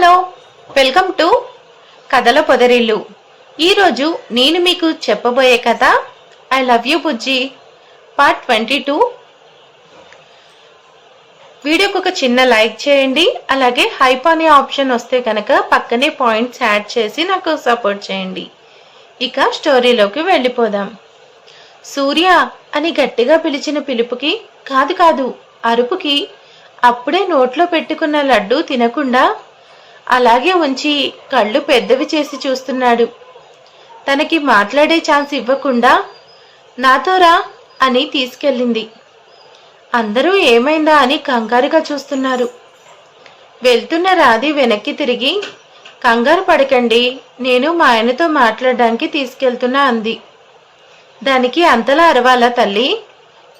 Hello welcome to కథల పొదరిల్లు. ఈరోజు నేను మీకు చెప్పబోయే కథ I love you Bujji part twenty two. వీడియోకి ఒక చిన్న లైక్ చేయండి అలాగే హైప్ అనే ఆప్షన్ వస్తే కనుక పక్కనే పాయింట్స్ యాడ్ చేసి నాకు సపోర్ట్ చేయండి. ఇక స్టోరీలోకి వెళ్ళిపోదాం. సూర్య అని గట్టిగా పిలిచిన పిలుపుకి కాదు కాదు అరుపుకి అప్పుడే నోట్లో పెట్టుకున్న లడ్డు తినకుండా అలాగే ఉంచి కళ్ళు పెద్దవి చేసి చూస్తున్నాడు. తనకి మాట్లాడే ఛాన్స్ ఇవ్వకుండా నాతో రా అని తీసుకెళ్ళింది. అందరూ ఏమైందా అని కంగారుగా చూస్తున్నారు. వెళ్తున్న రాధి వెనక్కి తిరిగి కంగారు పడకండి నేను మా ఆయనతో మాట్లాడడానికి తీసుకెళ్తున్నా అంది. దానికి అంతలా అరవాలా తల్లి?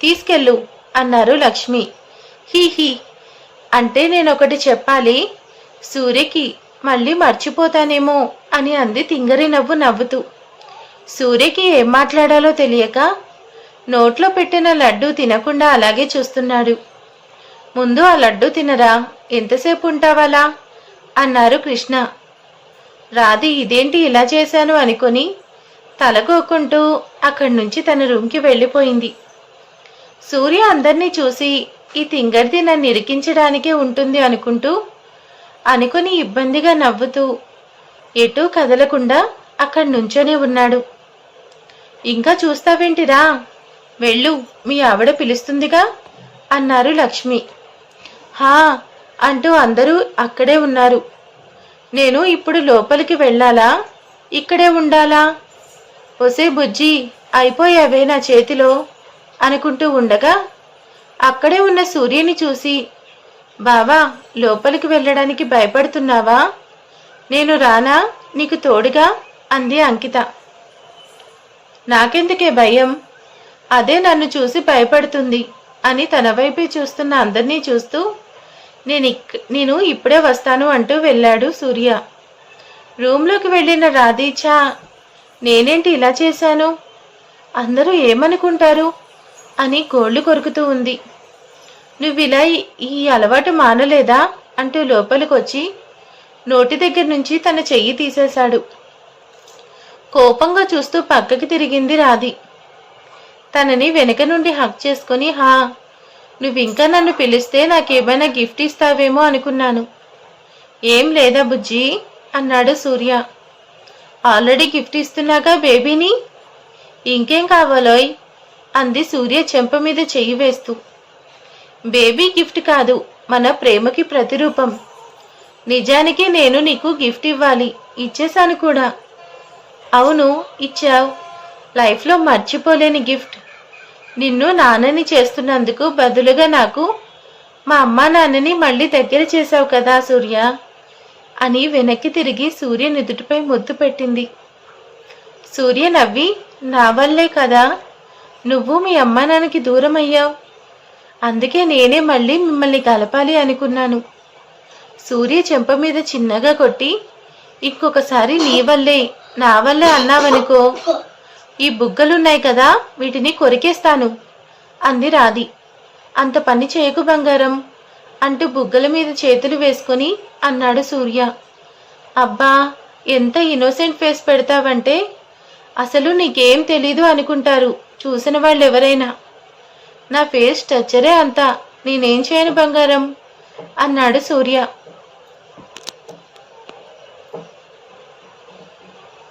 తీసుకెళ్ళు అన్నారు లక్ష్మి. హీ హీ అంటే నేను ఒకటి చెప్పాలి సూర్యకి మళ్ళీ మర్చిపోతానేమో అని అంది తింగరి నవ్వు నవ్వుతూ. సూర్యకి ఏం మాట్లాడాలో తెలియక నోట్లో పెట్టిన లడ్డు తినకుండా అలాగే చూస్తున్నాడు. ముందు ఆ లడ్డు తినరా? ఎంతసేపు ఉంటావాలా? అన్నారు కృష్ణ. రాధి ఇదేంటి ఇలా చేశాను? అనుకొని తలగోకుంటూ అక్కడి నుంచి తన రూమ్కి వెళ్ళిపోయింది. సూర్య అందరినీ చూసి ఈ తింగర్ది నన్ను ఇరికించడానికే ఉంటుంది అనుకుంటూ అనుకుని ఇబ్బందిగా నవ్వుతూ ఎటూ కదలకుండా అక్కడ నుంచోనే ఉన్నాడు. ఇంకా చూస్తావేంటిరా? వెళ్ళు మీ ఆవిడ పిలుస్తుందిగా? అన్నారు లక్ష్మి. హా అంటూ అందరూ అక్కడే ఉన్నారు. నేను ఇప్పుడు లోపలికి వెళ్ళాలా? ఇక్కడే ఉండాలా? ఒసే బుజ్జి అయిపోయావే నా చేతిలో అనుకుంటూ ఉండగా అక్కడే ఉన్న సూర్యుని చూసి బావా లోపలికి వెళ్ళడానికి భయపడుతున్నావా? నేను రానా? నీకు తోడుగా? అంది అంకిత. నాకెందుకే భయం? అదే నన్ను చూసి భయపడుతుంది అని తన వైపే చూస్తున్న అందరినీ చూస్తూ నేను ఇక్ నేను ఇప్పుడే వస్తాను అంటూ వెళ్ళాడు సూర్య. రూమ్లోకి వెళ్ళిన రాధీచా నేనేంటి ఇలా చేశాను? అందరూ ఏమనుకుంటారు? అని కోళ్ళు కొరుకుతూ ఉంది. ఇలా ఈ- ఈ అలవాటు మానలేదా? అంటూ లోపలికొచ్చి నోటి దగ్గర నుంచి తన చెయ్యి తీసేశాడు. కోపంగా చూస్తూ పక్కకి తిరిగింది రాధి. తనని వెనక నుండి హక్ చేసుకుని హా నువ్వింకా నన్ను పిలిస్తే నాకేమైనా గిఫ్ట్ ఇస్తావేమో అనుకున్నాను. ఏం లేదా బుజ్జి? అన్నాడు సూర్య. ఆల్రెడీ గిఫ్ట్ ఇస్తున్నాగా బేబీని? ఇంకేం కావాలోయ్? అంది సూర్య చెంప మీద చెయ్యి వేస్తూ. బేబీ గిఫ్ట్ కాదు మన ప్రేమకి ప్రతిరూపం. నిజానికి నేను నీకు గిఫ్ట్ ఇవ్వాలి ఇచ్చేశాను కూడా. అవును ఇచ్చావు. లైఫ్లో మర్చిపోలేని గిఫ్ట్. నిన్ను నాన్నని చేస్తున్నందుకు బదులుగా నాకు మా అమ్మా నాన్నని మళ్ళీ దగ్గర చేశావు కదా సూర్య అని వెనక్కి తిరిగి సూర్య నుదుటిపై ముద్దు పెట్టింది. సూర్య నవ్వి నా వల్లే కదా నువ్వు మీ అమ్మా నాన్నకి దూరం అయ్యావు అందుకే నేనే మళ్ళీ మిమ్మల్ని కలపాలి అనుకున్నాను. సూర్య చెంప మీద చిన్నగా కొట్టి ఇంకొకసారి నీ వల్లే నా వల్లే అన్నావనుకో ఈ బుగ్గలున్నాయి కదా వీటిని కొరికేస్తాను అంది రాధి. అంత పని చేయకు బంగారం అంటూ బుగ్గల మీద చేతులు వేసుకొని అన్నాడు సూర్య. అబ్బా ఎంత ఇన్నోసెంట్ ఫేస్ పెడతావంటే అసలు నీకేం తెలీదు అనుకుంటారు చూసిన వాళ్ళు ఎవరైనా నా ఫేస్ టచ్చరే అంతా. నేనేం చేయను బంగారం? అన్నాడు సూర్య.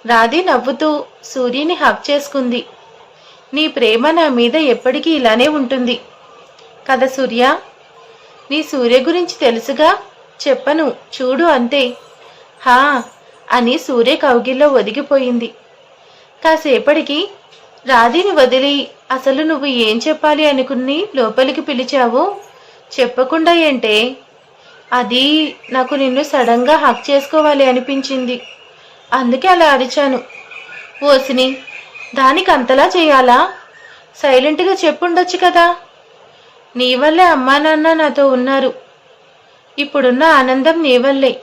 రాధి నవ్వుతూ సూర్యుని హక్ చేసుకుంది. నీ ప్రేమ నా మీద ఎప్పటికీ ఇలానే ఉంటుంది. కదా సూర్య? నీ సూర్య గురించి తెలుసుగా? చెప్పను చూడు అంతే. హా అని సూర్య కౌగిల్లో ఒదిగిపోయింది. కాసేపటికి రాధిని వదిలి అసలు నువ్వు ఏం చెప్పాలి అనుకుని లోపలికి పిలిచావు? చెప్పకుండా ఏంటే? అది నాకు నిన్ను సడన్గా హక్ చేసుకోవాలి అనిపించింది. అందుకే అలా అరిచాను. ఓసిని దానికి అంతలా చేయాలా? సైలెంట్గా చెప్పుండొచ్చు కదా? నీ వల్లే అమ్మా నాన్న నాతో ఉన్నారు. ఇప్పుడున్న ఆనందం నీ వల్లే.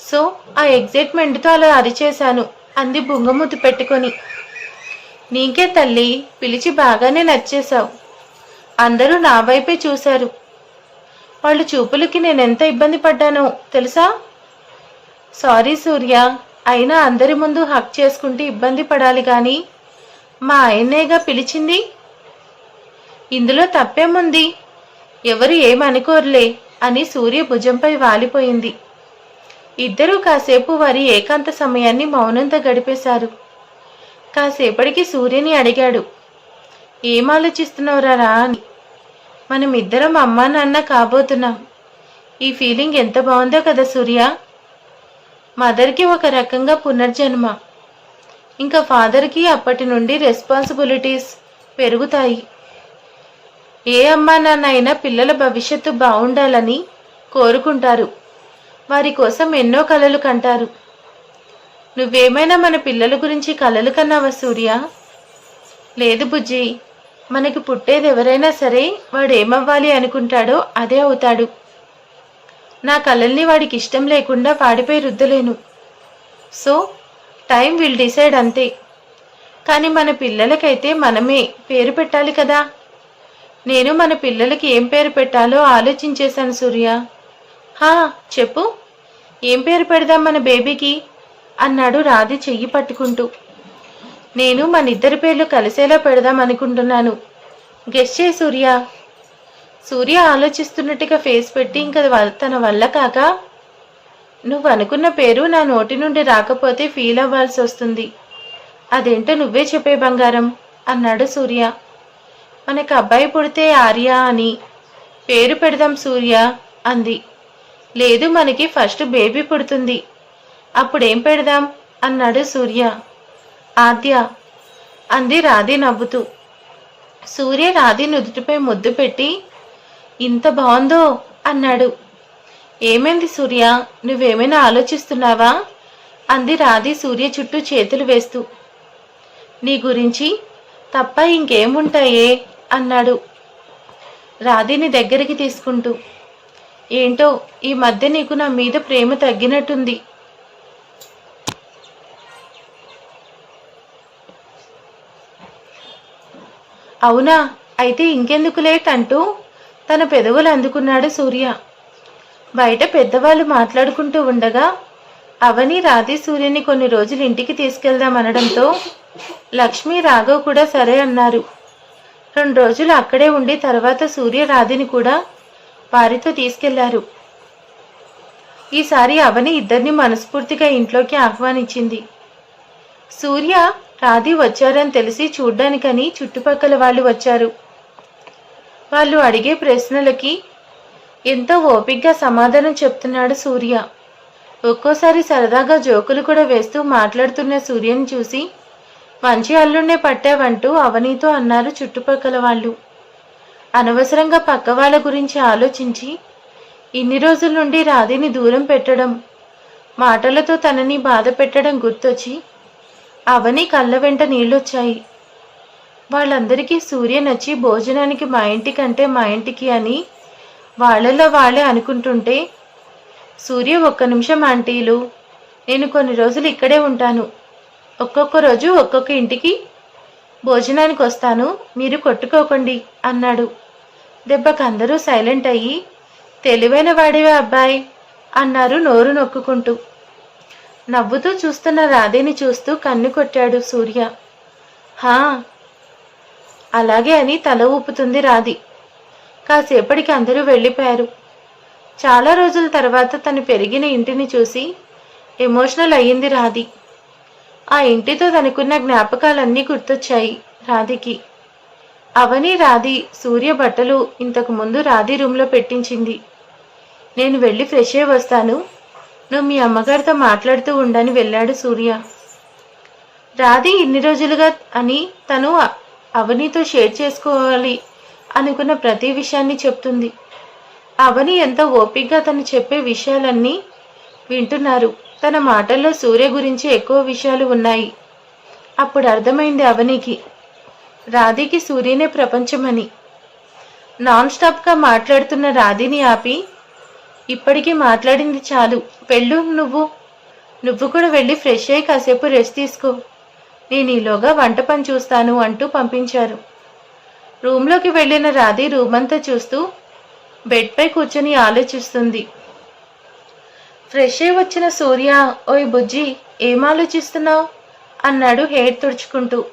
సో ఆ ఎగ్జైట్మెంట్తో అలా అరిచేశాను అంది బుంగమూతి పెట్టుకొని. నీకే తల్లి పిలిచి బాగానే నచ్చేశావు. అందరూ నా వైపే చూశారు. వాళ్ళు చూపులకి నేనెంత ఇబ్బంది పడ్డానో తెలుసా? సారీ సూర్య అయినా అందరి ముందు హక్ చేసుకుంటూ ఇబ్బంది పడాలి కానీ మా ఆయన్నేగా పిలిచింది? ఇందులో తప్పేముంది? ఎవరు ఏమనుకోరులే అని సూర్య భుజంపై వాలిపోయింది. ఇద్దరూ కాసేపు వారి ఏకాంత సమయాన్ని మౌనంతో గడిపేశారు. కాసేపటికి సూర్యని అడిగాడు. ఏం ఆలోచిస్తున్నావురా రా అని మనం ఇద్దరం అమ్మా నాన్న కాబోతున్నాం. ఈ ఫీలింగ్ ఎంత బాగుందో కదా సూర్య. మదర్కి ఒక రకంగా పునర్జన్మ. ఇంకా ఫాదర్కి అప్పటి నుండి రెస్పాన్సిబిలిటీస్ పెరుగుతాయి. ఏ అమ్మా నాన్న అయినా పిల్లల భవిష్యత్తు బాగుండాలని కోరుకుంటారు. వారి కోసం ఎన్నో కలలు కంటారు. నువ్వేమైనా మన పిల్లల గురించి కలలు కన్నావా సూర్య? లేదు బుజ్జి. మనకి పుట్టేది ఎవరైనా సరే వాడు ఏమవ్వాలి అనుకుంటాడో అదే అవుతాడు. నా కలల్ని వాడికి ఇష్టం లేకుండా వాడిపై రుద్దలేను. సో టైం విల్ డిసైడ్ అంతే. కానీ మన పిల్లలకైతే మనమే పేరు పెట్టాలి కదా. నేను మన పిల్లలకి ఏం పేరు పెట్టాలో ఆలోచించేశాను సూర్య. హా చెప్పు. ఏం పేరు పెడదాం మన బేబీకి? అన్నాడు రాధి చెయ్యి పట్టుకుంటూ. నేను మన ఇద్దరి పేర్లు కలిసేలా పెడదాం అనుకుంటున్నాను. గెస్ట్ చే సూర్య. సూర్య ఆలోచిస్తున్నట్టుగా ఫేస్ పెట్టి ఇంకా తన వల్ల కాక నువ్వు అనుకున్న పేరు నా నోటి నుండి రాకపోతే ఫీల్ అవ్వాల్సి వస్తుంది. అదేంటో నువ్వే చెప్పే బంగారం అన్నాడు సూర్య. మనకు అబ్బాయి పుడితే ఆర్య అని. పేరు పెడదాం సూర్య అంది. లేదు మనకి ఫస్ట్ బేబీ పుడుతుంది. అప్పుడేం పెడదాం? అన్నాడు సూర్య. ఆద్య అంది రాధి నవ్వుతూ. సూర్య రాధి నుదుటిపై ముద్దు పెట్టి ఇంత బాగుందో? అన్నాడు. ఏమైంది సూర్య? నువ్వేమైనా ఆలోచిస్తున్నావా? అంది రాధి సూర్య చుట్టూ చేతులు వేస్తూ. నీ గురించి తప్ప ఇంకేముంటాయే? అన్నాడు. రాధిని దగ్గరికి తీసుకుంటూ. ఏంటో ఈ మధ్య నీకు నా మీద ప్రేమ తగ్గినట్టుంది. అవునా? అయితే ఇంకెందుకు లేట్ అంటూ తన పెదవులు అందుకున్నాడు సూర్య. బయట పెద్దవాళ్ళు మాట్లాడుకుంటూ ఉండగా అవని రాధి సూర్యని కొన్ని రోజులు ఇంటికి తీసుకెళ్దామనడంతో లక్ష్మి రాఘవ్ కూడా సరే అన్నారు. రెండు రోజులు అక్కడే ఉండి తర్వాత సూర్య రాధిని కూడా వారితో తీసుకెళ్ళారు. ఈసారి అవని ఇద్దరిని మనస్ఫూర్తిగా ఇంట్లోకి ఆహ్వానించింది. సూర్య రాధి వచ్చారని తెలిసి చూడ్డానికని చుట్టుపక్కల వాళ్ళు వచ్చారు. వాళ్ళు అడిగే ప్రశ్నలకి ఎంతో ఓపిగ్గా సమాధానం చెప్తున్నాడు సూర్య. ఒక్కోసారి సరదాగా జోకులు కూడా వేస్తూ మాట్లాడుతున్న సూర్యని చూసి మంచి అల్లుండే పట్టావంటూ అవనీతో అన్నారు చుట్టుపక్కల వాళ్ళు. అనవసరంగా పక్క వాళ్ళ గురించి ఆలోచించి ఇన్ని రోజుల నుండి రాధిని దూరం పెట్టడం మాటలతో తనని బాధ పెట్టడం గుర్తొచ్చి అవని కళ్ళ వెంట నీళ్ళొచ్చాయి. వాళ్ళందరికీ సూర్య నచ్చి భోజనానికి మా ఇంటికంటే మా ఇంటికి అని వాళ్ళలో వాళ్ళే అనుకుంటుంటే సూర్య ఒక్క నిమిషం ఆంటీలు నేను కొన్ని రోజులు ఇక్కడే ఉంటాను. ఒక్కొక్క రోజు ఒక్కొక్క ఇంటికి భోజనానికి వస్తాను మీరు కొట్టుకోకండి అన్నాడు. దెబ్బకు అందరూ సైలెంట్ అయ్యి తెలివైన వాడివే అబ్బాయి అన్నారు నోరు నొక్కుకుంటూ. నవ్వుతూ చూస్తున్న రాధేని చూస్తూ కన్ను కొట్టాడు సూర్య. హా! అలాగే అని తల ఊపుతుంది రాధి. కాసేపటికి అందరూ వెళ్ళిపోయారు. చాలా రోజుల తర్వాత తను పెరిగిన ఇంటిని చూసి ఎమోషనల్ అయ్యింది రాధి. ఆ ఇంటితో తనకున్న జ్ఞాపకాలన్నీ గుర్తొచ్చాయి రాధికి. అవని రాధి సూర్య బట్టలు ఇంతకు ముందు రాధి రూమ్లో పెట్టించింది. నేను వెళ్ళి ఫ్రెష్ అయ్యి వస్తాను. నువ్వు మీ అమ్మగారితో మాట్లాడుతూ ఉండని వెళ్ళాడు సూర్య. రాధి ఇన్ని రోజులుగా అని తను అవనితో షేర్ చేసుకోవాలి అనుకున్న ప్రతి విషయాన్ని చెప్తుంది. అవని ఎంత ఓపిగ్గా తను చెప్పే విషయాలన్నీ వింటున్నారు. తన మాటల్లో సూర్య గురించి ఎక్కువ విషయాలు ఉన్నాయి. అప్పుడు అర్థమైంది అవనికి. రాధికి సూర్యనే ప్రపంచమని. నాన్ స్టాప్గా మాట్లాడుతున్న రాధిని ఆపి ఇప్పటికీ మాట్లాడింది చాలు. వెళ్ళు నువ్వు. నువ్వు కూడా వెళ్ళి ఫ్రెష్ అయ్యి కాసేపు రెస్ట్ తీసుకో. నేను ఈలోగా వంట పని చూస్తాను అంటూ పంపించారు. రూమ్లోకి వెళ్ళిన రాధి రూమ్ అంతా చూస్తూ బెడ్పై కూర్చొని ఆలోచిస్తుంది. ఫ్రెష్ అయి వచ్చిన సూర్య ఓయ్ బుజ్జి ఏం ఆలోచిస్తున్నావు? అన్నాడు హెయిర్ తుడుచుకుంటూ.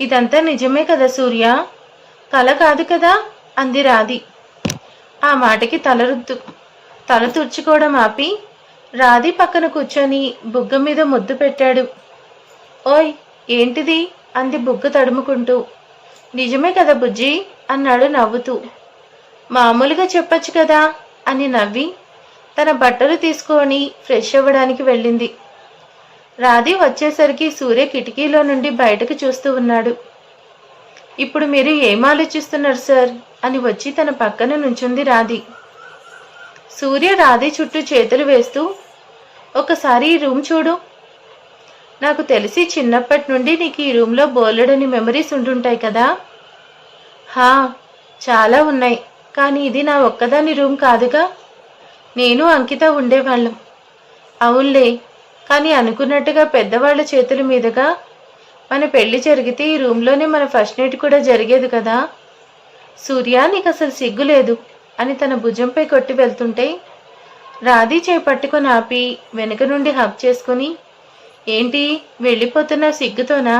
ఇదంతా నిజమే కదా సూర్య. కల కాదు కదా? అంది రాధి. ఆ మాటకి తలరుద్దు. తల తుడుచుకోవడం ఆపి రాధి పక్కన కూర్చొని బుగ్గ మీద ముద్దు పెట్టాడు. ఓయ్ ఏంటిది? అంది బుగ్గ తడుముకుంటూ. నిజమే కదా బుజ్జి అన్నాడు నవ్వుతూ. మామూలుగా చెప్పచ్చు కదా అని నవ్వి తన బట్టలు తీసుకొని ఫ్రెష్ అవ్వడానికి వెళ్ళింది. రాధి వచ్చేసరికి సూర్య కిటికీలో నుండి బయటకు చూస్తూ ఉన్నాడు. ఇప్పుడు మీరు ఏం ఆలోచిస్తున్నారు సార్? అని వచ్చి తన పక్కన నుంచుంది రాధి. సూర్య రాధి చుట్టూ చేతులు వేస్తూ ఒకసారి ఈ రూమ్ చూడు. నాకు తెలిసి చిన్నప్పటి నుండి నీకు ఈ రూమ్లో బోలెడని మెమరీస్ ఉంటుంటాయి కదా. హా చాలా ఉన్నాయి. కానీ ఇది నా ఒక్కదాని రూమ్ కాదుగా. నేను అంకిత ఉండేవాళ్ళం. అవునులే కానీ అనుకున్నట్టుగా పెద్దవాళ్ళ చేతుల మీదుగా. మన పెళ్ళి జరిగితే ఈ రూమ్లోనే మన ఫస్ట్ నైట్ కూడా జరిగేది కదా. సూర్య నీకు అసలు సిగ్గు లేదు అని తన భుజంపై కొట్టి వెళ్తుంటే రాధి చేయి పట్టుకొని ఆపి వెనుక నుండి హబ్ చేసుకుని ఏంటి వెళ్ళిపోతున్న సిగ్గుతోనా?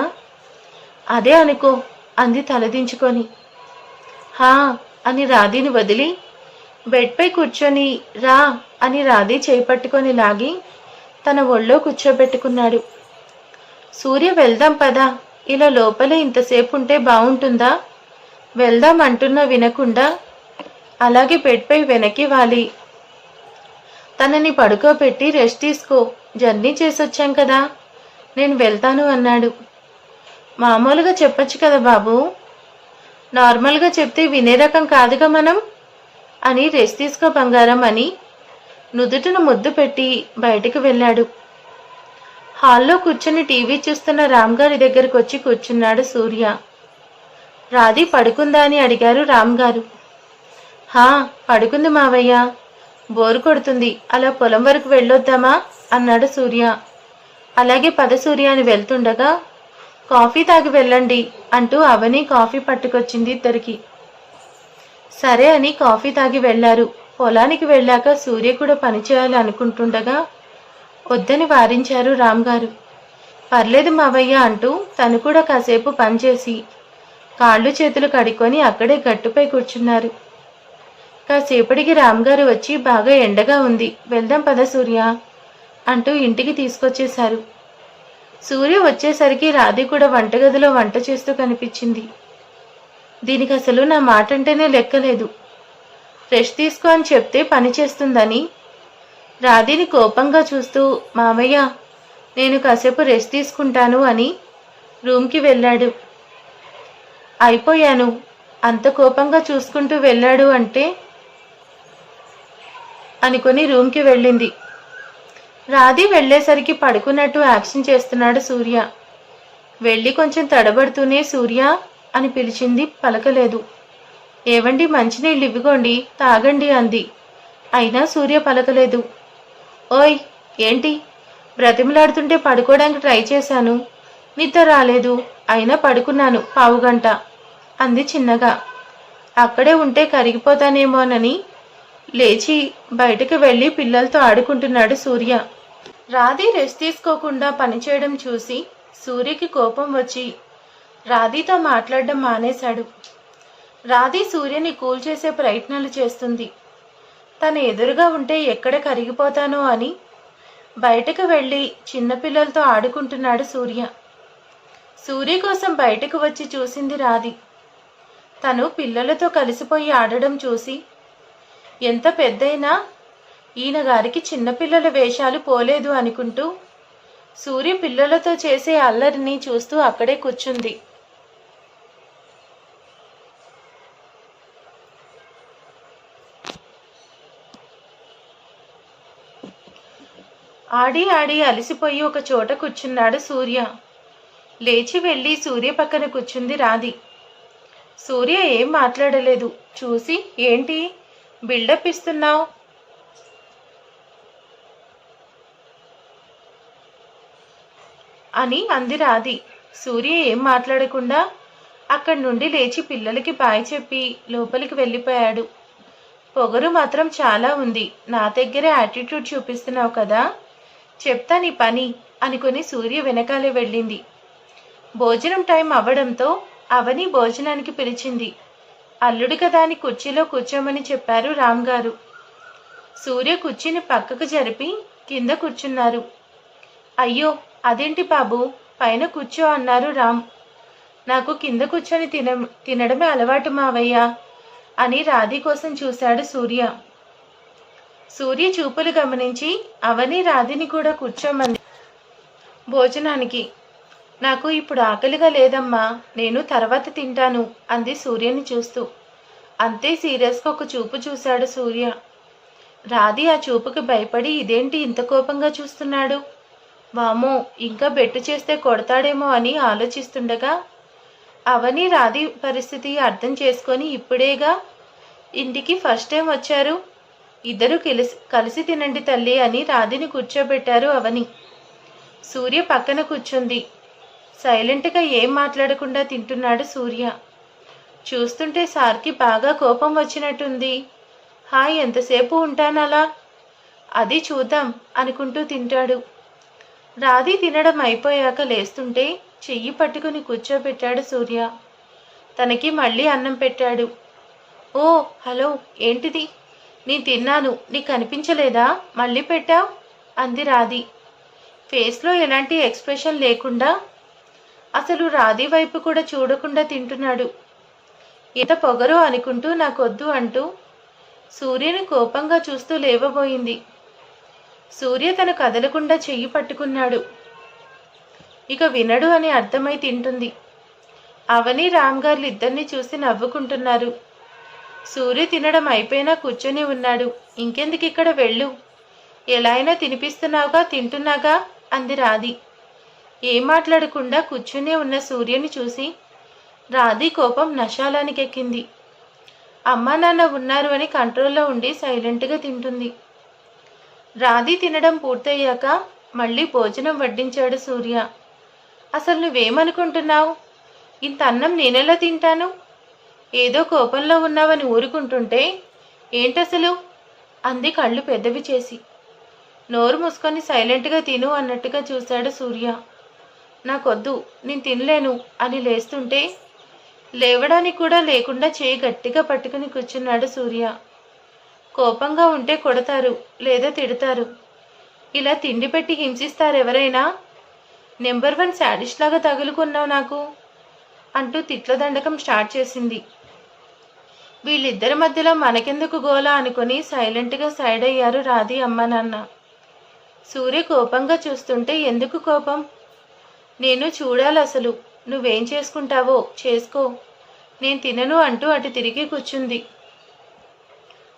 అదే అనుకో అంది తలదించుకొని హా అని రాధిని వదిలి బెడ్పై కూర్చొని రా అని రాధి చేయి పట్టుకొని లాగి తన ఒళ్ళో కూర్చోబెట్టుకున్నాడు. సూర్య వెళ్దాం పదా. ఇలా లోపలే ఇంతసేపు ఉంటే బాగుంటుందా వెళ్దాం అంటున్నా వినకుండా అలాగే బెడ్పై వెనక్కి వాలి. తనని పడుకోబెట్టి రెస్ట్ తీసుకో. జర్నీ చేసొచ్చాం కదా. నేను వెళ్తాను అన్నాడు. మామూలుగా చెప్పొచ్చు కదా బాబు. నార్మల్గా చెప్తే వినే రకం కాదుగా మనం? అని రెస్ట్ తీసుకో బంగారం అని నుదుటను ముద్దు పెట్టి బయటికి వెళ్ళాడు. హాల్లో కూర్చుని టీవీ చూస్తున్న రామ్ గారి దగ్గరకు వచ్చి కూర్చున్నాడు సూర్య. రాధి పడుకుందా అని అడిగారు రామ్ గారు. హా పడుకుంది మావయ్య. బోరు కొడుతుంది. అలా పొలం వరకు వెళ్ళొద్దామా? అన్నాడు సూర్య. అలాగే పద సూర్య అని వెళ్తుండగా కాఫీ తాగి వెళ్ళండి అంటూ అవని కాఫీ పట్టుకొచ్చింది ఇద్దరికి. సరే అని కాఫీ తాగి వెళ్ళారు. పొలానికి వెళ్ళాక సూర్య కూడా పనిచేయాలి అనుకుంటుండగా వద్దని వారించారు రామ్ గారు. పర్లేదు మావయ్య అంటూ తను కూడా కాసేపు పనిచేసి కాళ్ళు చేతులు కడుక్కొని అక్కడే గట్టుపై కూర్చున్నారు. కాసేపటికి రామ్గారు వచ్చి బాగా ఎండగా ఉంది. వెళ్దాం పద సూర్య అంటూ ఇంటికి తీసుకొచ్చేశారు. సూర్య వచ్చేసరికి రాధి కూడా వంటగదిలో వంట చేస్తూ కనిపించింది. దీనికి అసలు నా మాట అంటేనే లెక్కలేదు. రెస్ట్ తీసుకో అని చెప్తే పని చేస్తుందని. రాధిని కోపంగా చూస్తూ మామయ్య నేను కాసేపు రెస్ట్ తీసుకుంటాను అని రూమ్కి వెళ్ళాడు. అయిపోయాను. అంత కోపంగా చూసుకుంటూ వెళ్ళాడు అంటే అనుకొని రూమ్కి వెళ్ళింది. రాధి వెళ్ళేసరికి పడుకున్నట్టు యాక్షన్ చేస్తున్నాడు సూర్య. వెళ్ళి కొంచెం తడబడుతూనే సూర్య అని పిలిచింది పలకలేదు. ఏవండి మంచినీళ్ళు ఇవ్వుకోండి తాగండి అంది. అయినా సూర్య పలకలేదు. ఓయ్ ఏంటి? బ్రతిమలాడుతుంటే పడుకోవడానికి ట్రై చేశాను. నిద్ర రాలేదు. అయినా పడుకున్నాను పావుగంట అంది చిన్నగా. అక్కడే ఉంటే కరిగిపోతానేమోనని లేచి బయటకు వెళ్ళి పిల్లలతో ఆడుకుంటున్నాడు సూర్య. రాధి రెస్ట్ తీసుకోకుండా పనిచేయడం చూసి సూర్యకి కోపం వచ్చి రాధితో మాట్లాడడం మానేశాడు. రాధి సూర్యని కూల్ చేసే ప్రయత్నాలు చేస్తుంది. తను ఎదురుగా ఉంటే ఎక్కడ కరిగిపోతానో అని బయటకు వెళ్ళి చిన్నపిల్లలతో ఆడుకుంటున్నాడు సూర్య. సూర్య కోసం బయటకు వచ్చి చూసింది రాధి. తను పిల్లలతో కలిసిపోయి ఆడడం చూసి ఎంత పెద్దయినా? ఈయన గారికి చిన్నపిల్లల వేషాలు పోలేదు అనుకుంటూ సూర్య పిల్లలతో చేసే అల్లరిని చూస్తూ అక్కడే కూర్చుంది. ఆడి ఆడి అలసిపోయి ఒక చోట కూర్చున్నాడు సూర్య. లేచి వెళ్ళి సూర్య పక్కన కూర్చుంది రాధి. సూర్య ఏం మాట్లాడలేదు. చూసి ఏంటి? బిల్డప్ ఇస్తున్నావు? అని అంది రాధి. సూర్య ఏం మాట్లాడకుండా అక్కడి నుండి లేచి పిల్లలకి బాయ్ చెప్పి లోపలికి వెళ్ళిపోయాడు. పొగరు మాత్రం చాలా ఉంది. నా దగ్గరే యాటిట్యూడ్ చూపిస్తున్నావు కదా? చెప్తా నీ పని అనుకుని సూర్య వెనకాలే వెళ్ళింది. భోజనం టైం అవ్వడంతో అవని భోజనానికి పిలిచింది. అల్లుడు కదా అని కుర్చీలో కూర్చోమని చెప్పారు రామ్ గారు సూర్య కుర్చీని పక్కకు జరిపి కింద కూర్చున్నారు. అయ్యో అదేంటి బాబు? పైన కూర్చో అన్నారు రామ్. నాకు కింద కూర్చొని తిన తినడమే అలవాటు మావయ్య అని రాధి కోసం చూశాడు సూర్య. సూర్య చూపులు గమనించి అవని రాధిని కూడా కూర్చోమంది భోజనానికి నాకు ఇప్పుడు ఆకలిగా లేదమ్మా నేను తర్వాత తింటాను అంది సూర్యని చూస్తూ. అంతే సీరియస్గా ఒక చూపు చూశాడు సూర్య. రాధి ఆ చూపుకి భయపడి ఇదేంటి ఇంత కోపంగా చూస్తున్నాడు? వామో ఇంకా బెట్టు చేస్తే కొడతాడేమో అని ఆలోచిస్తుండగా అవని రాధి పరిస్థితి అర్థం చేసుకొని ఇప్పుడేగా ఇంటికి ఫస్ట్ టైం వచ్చారు. ఇద్దరు కలిసి కలిసి తినండి తల్లి అని రాధిని కూర్చోబెట్టారు అవని. సూర్య పక్కన కూర్చుంది. సైలెంట్గా ఏం మాట్లాడకుండా తింటున్నాడు సూర్య. చూస్తుంటే సార్కి బాగా కోపం వచ్చినట్టుంది. హాయ్ ఎంతసేపు ఉంటానలా అది చూద్దాం అనుకుంటూ తింటాడు. రాధి తినడం అయిపోయాక లేస్తుంటే చెయ్యి పట్టుకుని కూర్చోబెట్టాడు సూర్య. తనకి మళ్ళీ అన్నం పెట్టాడు. ఓ హలో ఏంటిది? నేను తిన్నాను నీకు అనిపించలేదా? మళ్ళీ పెట్టావు? అంది రాధి. ఫేస్లో ఎలాంటి ఎక్స్ప్రెషన్ లేకుండా అసలు రాధి వైపు కూడా చూడకుండా తింటున్నాడు. ఇంత పొగరు అనుకుంటూ నాకొద్దు అంటూ సూర్యుని కోపంగా చూస్తూ లేవబోయింది. సూర్య తను కదలకుండా చెయ్యి పట్టుకున్నాడు. ఇక వినడు అని అర్థమై తింటుంది. అవని రామ్ గారు ఇద్దరిని చూసి నవ్వుకుంటున్నారు. సూర్య తినడం అయిపోయినా కూర్చొని ఉన్నాడు. ఇంకెందుకు ఇక్కడ వెళ్ళు? ఎలా అయినా తినిపిస్తున్నావుగా తింటున్నాగా? అంది రాధి. ఏం మాట్లాడకుండా కూర్చునే ఉన్న సూర్యుని చూసి రాధి కోపం నశాలానికి ఎక్కింది అమ్మా నాన్న ఉన్నారు అని కంట్రోల్లో ఉండి సైలెంట్గా తింటుంది. రాధి తినడం పూర్తయ్యాక మళ్ళీ భోజనం వడ్డించాడు సూర్య. అసలు నువ్వేమనుకుంటున్నావు? ఇంత అన్నం నేనెలా తింటాను? ఏదో కోపంలో ఉన్నావని ఊరుకుంటుంటే ఏంటసలు? అంది కళ్ళు పెద్దవి చేసి. నోరు మూసుకొని సైలెంట్గా తిను అన్నట్టుగా చూశాడు సూర్య. నాకొద్దు నేను తినలేను అని లేస్తుంటే లేవడానికి కూడా లేకుండా చేయి గట్టిగా పట్టుకుని కూర్చున్నాడు సూర్య. కోపంగా ఉంటే కొడతారు లేదా తిడతారు. ఇలా తిండి పెట్టి హింసిస్తారు ఎవరైనా నెంబర్ వన్ శాడిస్ట్ లాగా తగులుకున్నావు నాకు అంటూ తిట్ల దండకం స్టార్ట్ చేసింది. వీళ్ళిద్దరి మధ్యలో మనకెందుకు గోలా అనుకుని సైలెంట్గా సైడ్ అయ్యారు రాధి అమ్మ నాన్న. సూర్య కోపంగా చూస్తుంటే ఎందుకు కోపం? నేను చూడాలి అసలు నువ్వేం చేసుకుంటావో? చేసుకో. నేను తినను అంటూ అటు తిరిగి కూర్చుంది.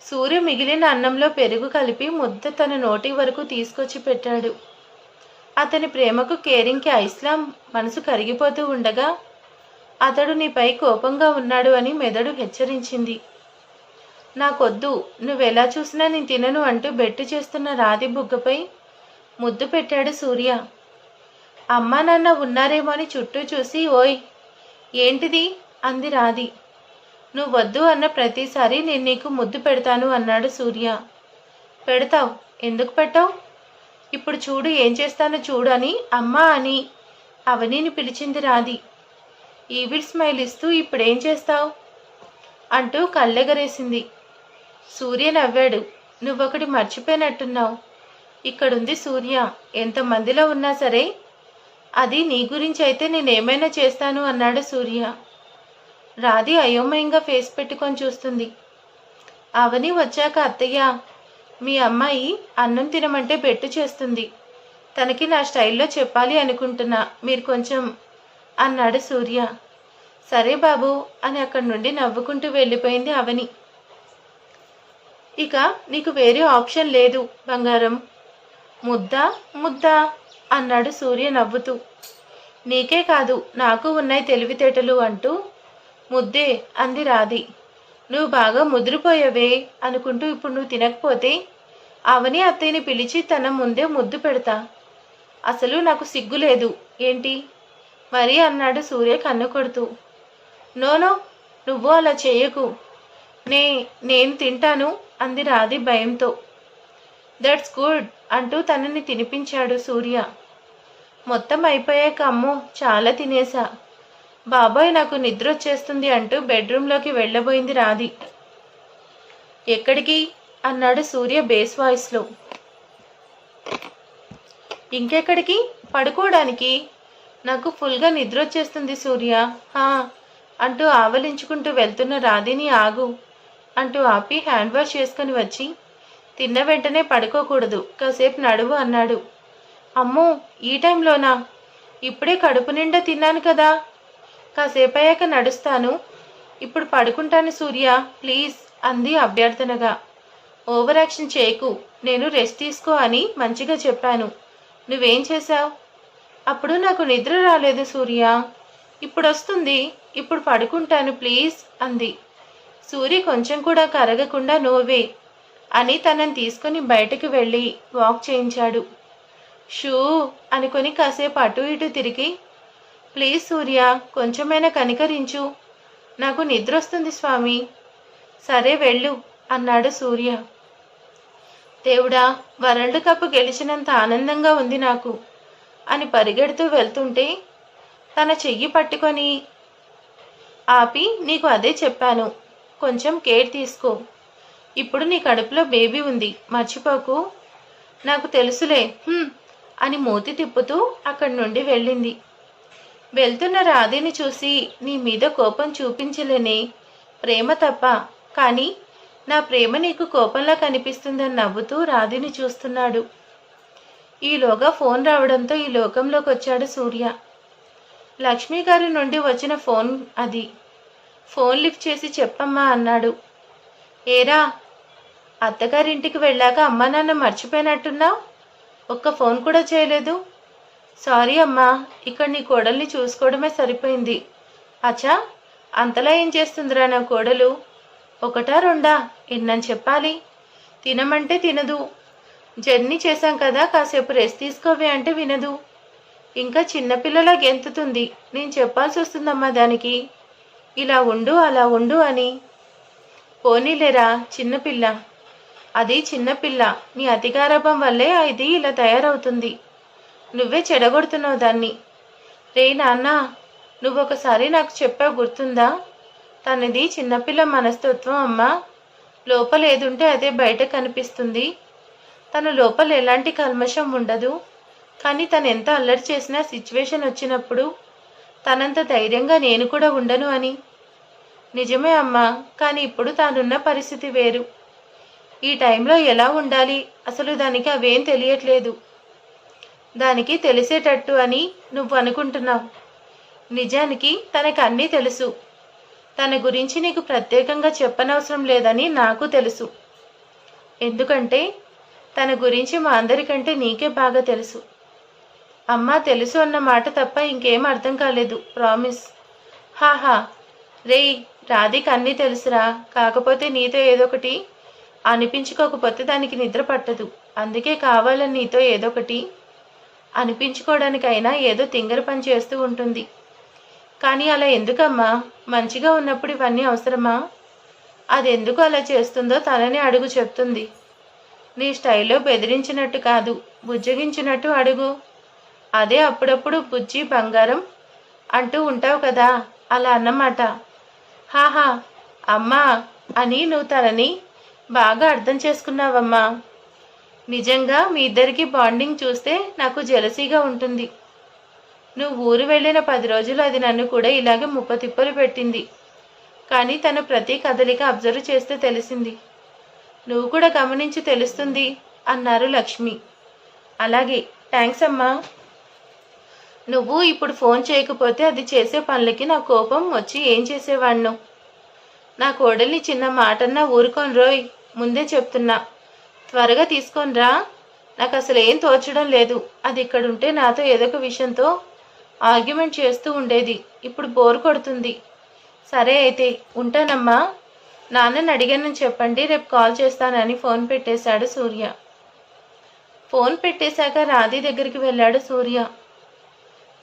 సూర్య మిగిలిన అన్నంలో పెరుగు కలిపి ముద్ద తన నోటి వరకు తీసుకొచ్చి పెట్టాడు. అతని ప్రేమకు కేరింగ్కి ఐస్లాం మనసు కరిగిపోతూ ఉండగా అతడు నీపై కోపంగా ఉన్నాడు అని మెదడు హెచ్చరించింది. నాకొద్దు నువ్వెలా చూసినా నేను తినను అంటూ బెట్టు చేస్తున్న రాధి బుగ్గపై ముద్దు పెట్టాడు సూర్య. అమ్మా నాన్న ఉన్నారేమో అని చుట్టూ చూసి ఓయ్ ఏంటిది? అంది రాధి. నువ్వు వద్దు అన్న ప్రతిసారి నేను నీకు ముద్దు పెడతాను అన్నాడు సూర్య. పెడతావు? ఎందుకు పెట్టావు? ఇప్పుడు చూడు ఏం చేస్తానో చూడు అని అమ్మా అని అవనీని పిలిచింది రాధి. ఈవిడ్ స్మైల్ ఇస్తూ ఇప్పుడేం చేస్తావు? అంటూ కళ్ళెగరేసింది. సూర్య నవ్వాడు. నువ్వొకటి మర్చిపోయినట్టున్నావు. ఇక్కడుంది సూర్య. ఎంతమందిలో ఉన్నా సరే అది నీ గురించి అయితే నేనేమైనా చేస్తాను అన్నాడు సూర్య. రాధి అయోమయంగా ఫేస్ పెట్టుకొని చూస్తుంది. అవని వచ్చాక అత్తయ్య మీ అమ్మాయి అన్నం తినమంటే బెట్టు చేస్తుంది. తనకి నా స్టైల్లో చెప్పాలి అనుకుంటున్నా మీరు కొంచెం అన్నాడు సూర్య. సరే బాబు అని అక్కడి నుండి నవ్వుకుంటూ వెళ్ళిపోయింది అవని. ఇక నీకు వేరే ఆప్షన్ లేదు బంగారం. ముద్ద ముద్ద. అన్నాడు సూర్య నవ్వుతూ. నీకే కాదు నాకు ఉన్నాయి తెలివితేటలు అంటూ. ముద్దే అంది రాధి. నువ్వు బాగా ముదిరిపోయావే అనుకుంటూ ఇప్పుడు నువ్వు తినకపోతే అవని అత్తయ్యని పిలిచి తన ముందే ముద్దు పెడతా. అసలు నాకు సిగ్గు లేదు ఏంటి? మరి అన్నాడు సూర్య కన్ను కొడుతూ. నోనో నువ్వు అలా చేయకు. నే నేను తింటాను అంది రాధి భయంతో. దట్స్ గుడ్ అంటూ తనని తినిపించాడు సూర్య. మొత్తం అయిపోయాక అమ్మో చాలా తినేసా. బాబాయ్ నాకు నిద్ర వచ్చేస్తుంది అంటూ బెడ్రూమ్లోకి వెళ్ళబోయింది రాధి. ఎక్కడికి? అన్నాడు సూర్య బేస్ వాయిస్లో. ఇంకెక్కడికి? పడుకోవడానికి. నాకు ఫుల్గా నిద్ర వచ్చేస్తుంది సూర్య. హా అంటూ ఆవలించుకుంటూ వెళ్తున్న రాధిని ఆగు అంటూ ఆపి హ్యాండ్ వాష్ చేసుకుని వచ్చి తిన్న వెంటనే పడుకోకూడదు కాసేపు నడువు అన్నాడు. అమ్మో ఈ టైంలోనా? ఇప్పుడే కడుపు నిండా తిన్నాను కదా. కాసేపు అయ్యాక నడుస్తాను. ఇప్పుడు పడుకుంటాను సూర్య. ప్లీజ్ అంది అభ్యర్థనగా. ఓవర్ యాక్షన్ చేయకు. నేను రెస్ట్ తీసుకో అని మంచిగా చెప్పాను. నువ్వేం చేశావు? అప్పుడు నాకు నిద్ర రాలేదు సూర్య. ఇప్పుడు వస్తుంది ఇప్పుడు పడుకుంటాను ప్లీజ్ అంది. సూర్య కొంచెం కూడా కరగకుండా నోవే. అని తనని తీసుకుని బయటకు వెళ్ళి వాక్ చేయించాడు. షూ అనుకొని కాసేపు అటు ఇటు తిరిగి ప్లీజ్ సూర్య కొంచెమైనా కనికరించు. నాకు నిద్ర వస్తుంది స్వామి. సరే వెళ్ళు అన్నాడు సూర్య. దేవుడా వరల్డ్ కప్ గెలిచినంత ఆనందంగా ఉంది నాకు అని పరిగెడుతూ వెళ్తుంటే తన చెయ్యి పట్టుకొని ఆపి నీకు అదే చెప్పాను. కొంచెం కేర్ తీసుకో. ఇప్పుడు నీ కడుపులో బేబీ ఉంది. మర్చిపోకు. నాకు తెలుసులే. అని మూతి తిప్పుతూ అక్కడి నుండి వెళ్ళింది. వెళ్తున్న రాధిని చూసి నీ మీద కోపం చూపించలేనే. ప్రేమ తప్ప. కానీ నా ప్రేమ నీకు కోపంలా కనిపిస్తుందని నవ్వుతూ రాధిని చూస్తున్నాడు. ఈలోగా ఫోన్ రావడంతో ఈ లోకంలోకి వచ్చాడు సూర్య. లక్ష్మి గారి నుండి వచ్చిన ఫోన్ అది. ఫోన్ లిఫ్ట్ చేసి చెప్పమ్మా అన్నాడు. ఏరా అత్తగారింటికి వెళ్ళాక అమ్మా నాన్న మర్చిపోయినట్టున్నావు? ఒక్క ఫోన్ కూడా చేయలేదు. సారీ అమ్మా ఇక్కడ నీ కోడల్ని చూసుకోవడమే సరిపోయింది. అచ్చా అంతలా ఏం చేస్తుందిరా నా కోడలు? ఒకటా రెండా? ఎన్నని చెప్పాలి? తినమంటే తినదు. జర్నీ చేశాం కదా కాసేపు రెస్ట్ తీసుకోవే అంటే వినదు. ఇంకా చిన్నపిల్లలా గెంతుతుంది. నేను చెప్పాల్సి వస్తుందమ్మా దానికి. ఇలా ఉండు అలా ఉండు అని. పోనీలేరా చిన్నపిల్ల అది చిన్నపిల్ల. నీ అతిగారభం వల్లే ఇది ఇలా తయారవుతుంది. నువ్వే చెడగొడుతున్నావు దాన్ని. రే నాన్న నువ్వు ఒకసారి నాకు చెప్పావు గుర్తుందా? తనది చిన్నపిల్ల మనస్తత్వం అమ్మా. లోపల ఏదుంటే అదే బయట కనిపిస్తుంది. తన లోపల ఎలాంటి కల్మషం ఉండదు. కానీ తను ఎంత అల్లరి చేసినా సిచ్యువేషన్ వచ్చినప్పుడు తనంత ధైర్యంగా నేను కూడా ఉండను అని. నిజమే అమ్మా కానీ ఇప్పుడు తానున్న పరిస్థితి వేరు. ఈ టైంలో ఎలా ఉండాలి? అసలు దానికి అవేం తెలియట్లేదు. దానికి తెలిసేటట్టు అని నువ్వు అనుకుంటున్నావు. నిజానికి తనకు అన్నీ తెలుసు. తన గురించి నీకు ప్రత్యేకంగా చెప్పనవసరం లేదని నాకు తెలుసు. ఎందుకంటే తన గురించి మా అందరికంటే నీకే బాగా తెలుసు. అమ్మా తెలుసు అన్న మాట తప్ప ఇంకేం అర్థం కాలేదు. ప్రామిస్. హాహా. రేయ్ రాధికి అన్నీ తెలుసురా. కాకపోతే నీతో ఏదో ఒకటి అనిపించుకోకపోతే దానికి నిద్ర పట్టదు. అందుకే కావాలని నీతో ఏదో ఒకటి అనిపించుకోవడానికైనా ఏదో తింగర పని చేస్తూ ఉంటుంది. కానీ అలా ఎందుకమ్మా? మంచిగా ఉన్నప్పుడు ఇవన్నీ అవసరమా? అది ఎందుకు అలా చేస్తుందో తనని అడుగు చెప్తుంది. నీ స్టైల్లో బెదిరించినట్టు కాదు బుజ్జగించినట్టు అడుగు. అదే అప్పుడప్పుడు బుజ్జి బంగారం అంటూ ఉంటావు కదా అలా అన్నమాట. హాహా అమ్మా అని నువ్వు తనని బాగా అర్థం చేసుకున్నావమ్మా. నిజంగా మీ ఇద్దరికి బాండింగ్ చూస్తే నాకు జెలసీగా ఉంటుంది. నువ్వు ఊరు వెళ్ళిన పది రోజులు అది నన్ను కూడా ఇలాగే ముప్పతిప్పలు పెట్టింది. కానీ తన ప్రతి కదలిక అబ్జర్వ్ చేస్తే తెలిసింది. నువ్వు కూడా గమనించి తెలుస్తుంది అన్నారు లక్ష్మి. అలాగే థ్యాంక్స్ అమ్మా. నువ్వు ఇప్పుడు ఫోన్ చేయకపోతే అది చేసే పనులకి నా కోపం వచ్చి ఏం చేసేవాణ్ణు? నా కోడల్ని చిన్న మాటన్నా ఊరుకోని రోయ్. ముందే చెప్తున్నా. త్వరగా తీసుకొనిరా నాకు అసలు ఏం తోచడం లేదు. అది ఇక్కడ ఉంటే నాతో ఏదో ఒక విషయంతో ఆర్గ్యుమెంట్ చేస్తూ ఉండేది. ఇప్పుడు బోర్ కొడుతుంది. సరే అయితే ఉంటానమ్మా. నాన్నని అడిగానని చెప్పండి రేపు కాల్ చేస్తానని ఫోన్ పెట్టేశాడు సూర్య. ఫోన్ పెట్టేశాక రాధి దగ్గరికి వెళ్ళాడు సూర్య.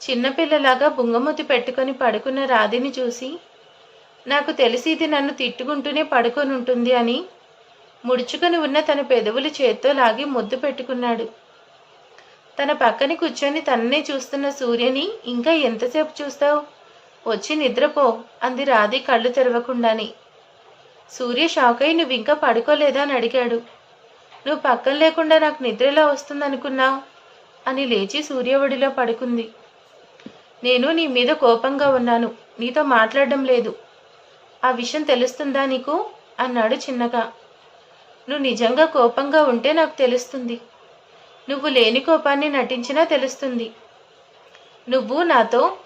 చిన్నపిల్లలాగా బుంగమూతి పెట్టుకొని పడుకున్న రాధిని చూసి నాకు తెలిసి ఇది నన్ను తిట్టుకుంటూనే పడుకొని ఉంటుంది అని ముడుచుకొని ఉన్న తన పెదవులు చేత్తో లాగి ముద్దు పెట్టుకున్నాడు. తన పక్కన కూర్చొని తననే చూస్తున్న సూర్యని ఇంకా ఎంతసేపు చూస్తావు? వచ్చి నిద్రపో అంది రాధి కళ్ళు తెరవకుండాని. సూర్య షాక్ అయి నువ్వు ఇంకా పడుకోలేదా? అని అడిగాడు. నువ్వు పక్కన లేకుండా నాకు నిద్రలా వస్తుందనుకున్నావు? అని లేచి సూర్య ఒడిలో పడుకుంది. నేను నీ మీద కోపంగా ఉన్నాను. నీతో మాట్లాడడం లేదు. ఆ విషయం తెలుస్తుందా నీకు? అన్నాడు చిన్నగా. నువ్వు నిజంగా కోపంగా ఉంటే నాకు తెలుస్తుంది. నువ్వు లేని కోపాన్ని నటించినా తెలుస్తుంది. నువ్వు నాతో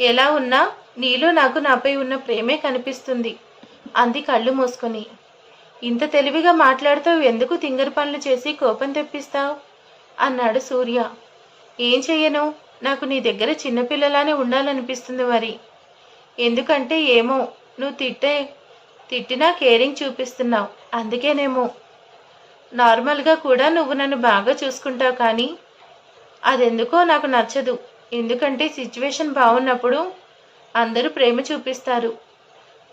ఎలా ఉన్నా నీలో నాకు నాపై ఉన్న ప్రేమే కనిపిస్తుంది. అంది కళ్ళు మూసుకొని. ఇంత తెలివిగా మాట్లాడుతావు ఎందుకు తింగరి పనులు చేసి కోపం తెప్పిస్తావు? అన్నాడు సూర్య. ఏం చెయ్యను? నాకు నీ దగ్గర చిన్నపిల్లలానే ఉండాలనిపిస్తుంది మరి. ఎందుకంటే ఏమో నువ్వు తిట్టే తిట్టినా కేరింగ్ చూపిస్తున్నావు. అందుకేనేమో. నార్మల్గా కూడా నువ్వు నన్ను బాగా చూసుకుంటావు కానీ అదెందుకో నాకు నచ్చదు. ఎందుకంటే సిచ్యువేషన్ బాగున్నప్పుడు అందరూ ప్రేమ చూపిస్తారు.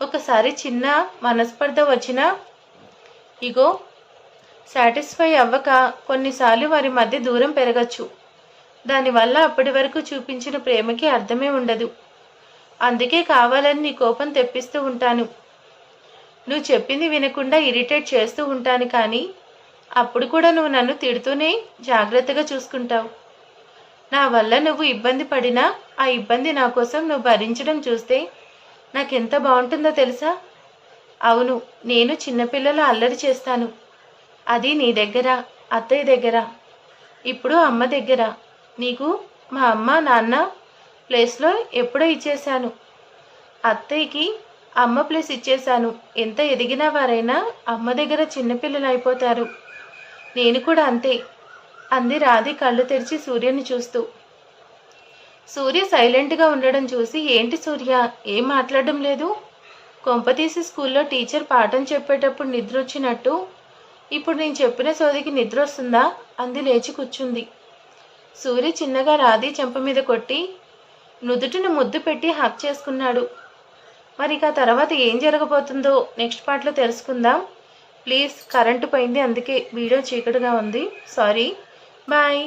ఒకసారి చిన్న మనస్పర్ధ వచ్చినా ఇగో సాటిస్ఫై అవ్వక కొన్నిసార్లు వారి మధ్య దూరం పెరగచ్చు. దానివల్ల అప్పటి వరకు చూపించిన ప్రేమకి అర్థమే ఉండదు. అందుకే కావాలని నీ కోపం తెప్పిస్తూ ఉంటాను. నువ్వు చెప్పింది వినకుండా ఇరిటేట్ చేస్తూ ఉంటాను కానీ అప్పుడు కూడా నువ్వు నన్ను తిడుతూనే జాగ్రత్తగా చూసుకుంటావు. నా వల్ల నువ్వు ఇబ్బంది పడినా ఆ ఇబ్బంది నా కోసం నువ్వు భరించడం చూస్తే నాకెంత బాగుంటుందో తెలుసా? అవును నేను చిన్నపిల్లల అల్లరి చేస్తాను. అది నీ దగ్గర అత్తయ్య దగ్గర ఇప్పుడు అమ్మ దగ్గర. నీకు మా అమ్మ నాన్న ప్లేస్లో ఎప్పుడో ఇచ్చేశాను. అత్తయ్యకి అమ్మ ప్లేస్ ఇచ్చేశాను. ఎంత ఎదిగిన వారైనా అమ్మ దగ్గర చిన్నపిల్లలు అయిపోతారు. నేను కూడా అంతే. అంది రాధి కళ్ళు తెరిచి సూర్యుని చూస్తూ. సూర్య సైలెంట్గా ఉండడం చూసి ఏంటి సూర్య? ఏం మాట్లాడడం లేదు? కొంపతీసి స్కూల్లో టీచర్ పాఠం చెప్పేటప్పుడు నిద్ర వచ్చినట్టు ఇప్పుడు నేను చెప్పిన సోదికి నిద్ర వస్తుందా అంది లేచి కూర్చుంది. సూర్య చిన్నగా రాధి చెంప మీద కొట్టి నుదుటిని ముద్దు పెట్టి హక్ చేసుకున్నాడు. మరి ఇక తర్వాత ఏం జరగబోతుందో నెక్స్ట్ పార్ట్లో తెలుసుకుందాం. ప్లీజ్ కరెంటు పోయింది అందుకే వీడియో చీకటిగా ఉంది. సారీ. బాయ్.